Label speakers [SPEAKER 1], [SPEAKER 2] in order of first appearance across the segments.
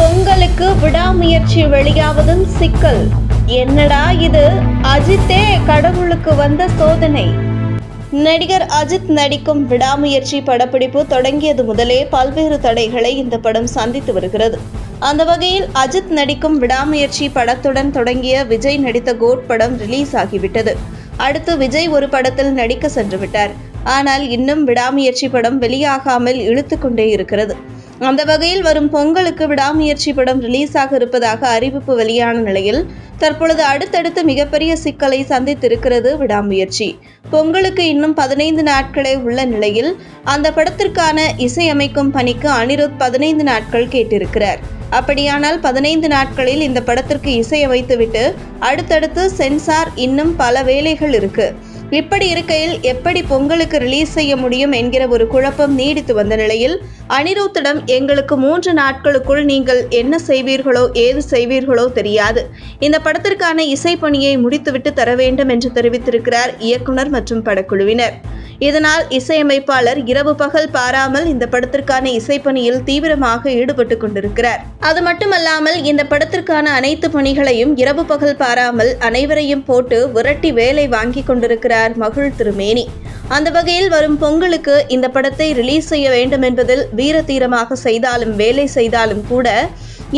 [SPEAKER 1] பொங்கலுக்கு விடாமுயற்சி வெளியாவதும் சிக்கல். என்னடா இது? அஜித்தே கடவுளுக்கு வந்த சோதனை. நடிகர் அஜித் நடிக்கும் விடாமுயற்சி படப்பிடிப்பு தொடங்கியது முதலே பல்வேறு தடைகளை இந்த படம் சந்தித்து வருகிறது. அந்த வகையில் அஜித் நடிக்கும் விடாமுயற்சி படத்துடன் தொடங்கிய விஜய் நடித்த கோட் படம் ரிலீஸ் ஆகிவிட்டது. அடுத்து விஜய் ஒரு படத்தில் நடிக்க சென்று விட்டார். ஆனால் இன்னும் விடாமுயற்சி படம் வெளியாகாமல் இழுத்து கொண்டே இருக்கிறது. அந்த வகையில் வரும் பொங்கலுக்கு விடாமுயற்சி படம் ரிலீஸ் ஆக இருப்பதாக அறிவிப்பு வெளியான நிலையில் தற்பொழுது அடுத்தடுத்து மிகப்பெரிய சிக்கலை சந்தித்திருக்கிறது விடாமுயற்சி. பொங்கலுக்கு இன்னும் பதினைந்து நாட்களே உள்ள நிலையில் அந்த படத்திற்கான இசையமைக்கும் பணிக்கு அனிருத் பதினைந்து நாட்கள் கேட்டிருக்கிறார். அப்படியானால் பதினைந்து நாட்களில் இந்த படத்திற்கு இசையமைத்துவிட்டு அடுத்தடுத்து சென்சார் இன்னும் பல வேலைகள் இருக்கு. இப்படி இருக்கையில் எப்படி பொங்கலுக்கு ரிலீஸ் செய்ய முடியும் என்கிற ஒரு குழப்பம் நீடித்து வந்த நிலையில் அனிருத்திடம் எங்களுக்கு மூன்று நாட்களுக்குள் நீங்கள் என்ன செய்வீர்களோ ஏது செய்வீர்களோ தெரியாது. இந்த படத்திற்கான இசைப்பணியை முடித்துவிட்டு தர வேண்டும் என்று தெரிவித்திருக்கிறார் இயக்குனர் மற்றும் படக்குழுவினர். இதனால் இசையமைப்பாளர் இரவு பகல் பாராமல் இந்த படத்திற்கான இசைப்பணியில் தீவிரமாக ஈடுபட்டு கொண்டிருக்கிறார். அது மட்டுமல்லாமல் இந்த படத்திற்கான அனைத்து பணிகளையும் இரவு பகல் பாராமல் அனைவரையும் போட்டு விரட்டி வேலை வாங்கி கொண்டிருக்கிறார் மகிழ் திருமேனி. அந்த வகையில் வரும் பொங்கலுக்கு இந்த படத்தை ரிலீஸ் செய்ய வேண்டும் என்பதில் வீரதீரமாக செய்தாலும் வேலை செய்தாலும் கூட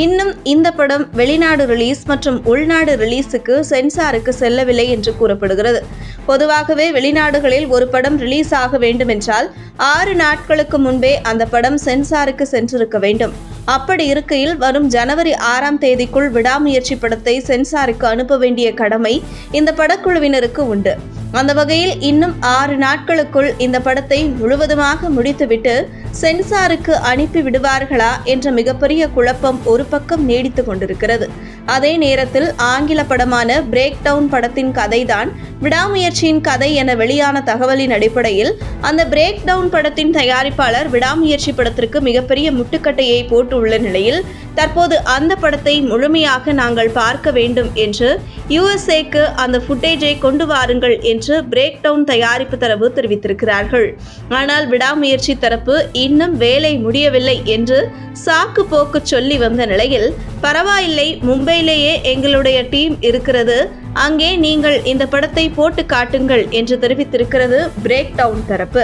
[SPEAKER 1] இன்னும் இந்த படம் வெளிநாடு ரிலீஸ் மற்றும் உள்நாடு ரிலீஸுக்கு சென்சாருக்கு செல்லவில்லை என்று கூறப்படுகிறது. பொதுவாகவே வெளிநாடுகளில் ஒரு படம் ரிலீஸ் ஆக வேண்டுமென்றால் ஆறு நாட்களுக்கு முன்பே அந்த படம் சென்சாருக்கு சென்றிருக்க வேண்டும். அப்படி இருக்கையில் வரும் ஜனவரி ஆறாம் தேதிக்குள் விடாமுயற்சி படத்தை சென்சாருக்கு அனுப்ப வேண்டிய கடமை இந்த படக்குழுவினருக்கு உண்டு. அந்த வகையில் இன்னும் ஆறு நாட்களுக்குள் இந்த படத்தை முழுவதுமாக முடித்துவிட்டு சென்சாருக்கு அனுப்பி விடுவார்களா என்ற மிகப்பெரிய குழப்பம் ஒரு பக்கம் நீடித்து கொண்டிருக்கிறது. அதே நேரத்தில் ஆங்கில படமான பிரேக் டவுன் படத்தின் கதைதான் விடாமுயற்சியின் கதை என வெளியான தகவலின் அடிப்படையில் அந்த பிரேக் டவுன் படத்தின் தயாரிப்பாளர் விடாமுயற்சி படத்திற்கு மிகப்பெரிய முட்டுக்கட்டையை போட்டுள்ள நிலையில் தற்போது அந்த படத்தை முழுமையாக நாங்கள் பார்க்க வேண்டும் என்று யுஎஸ்ஏக்கு அந்த ஃபுட்டேஜை கொண்டு வாருங்கள் என்று பிரேக் டவுன் தயாரிப்பு தரப்பு தெரிவித்திருக்கிறார்கள். ஆனால் விடாமுயற்சி தரப்பு இன்னும் வேலை முடியவில்லை என்று சாக்கு போக்கு சொல்லி வந்த நிலையில் பரவாயில்லை மும்பை மும்பையிலேயே எங்களுடைய டீம் இருக்கிறது. அங்கே நீங்கள் இந்த படத்தை போட்டு காட்டுங்கள் என்று தெரிவித்திருக்கிறது பிரேக் டவுன் தரப்பு.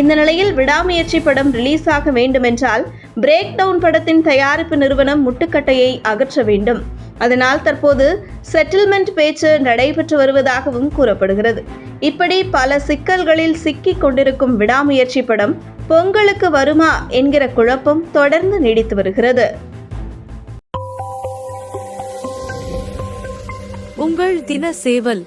[SPEAKER 1] இந்த நிலையில் விடாமுயற்சி படம் ரிலீஸ் ஆக வேண்டுமென்றால் பிரேக் டவுன் படத்தின் தயாரிப்பு நிறுவனம் முட்டுக்கட்டையை அகற்ற வேண்டும். அதனால் தற்போது செட்டில்மெண்ட் பேச்சு நடைபெற்று வருவதாகவும் கூறப்படுகிறது. இப்படி பல சிக்கல்களில் சிக்கிக் கொண்டிருக்கும் விடாமுயற்சி படம் பொங்கலுக்கு வருமா என்கிற குழப்பம் தொடர்ந்து நீடித்து வருகிறது.
[SPEAKER 2] உங்கள் தின சேவல்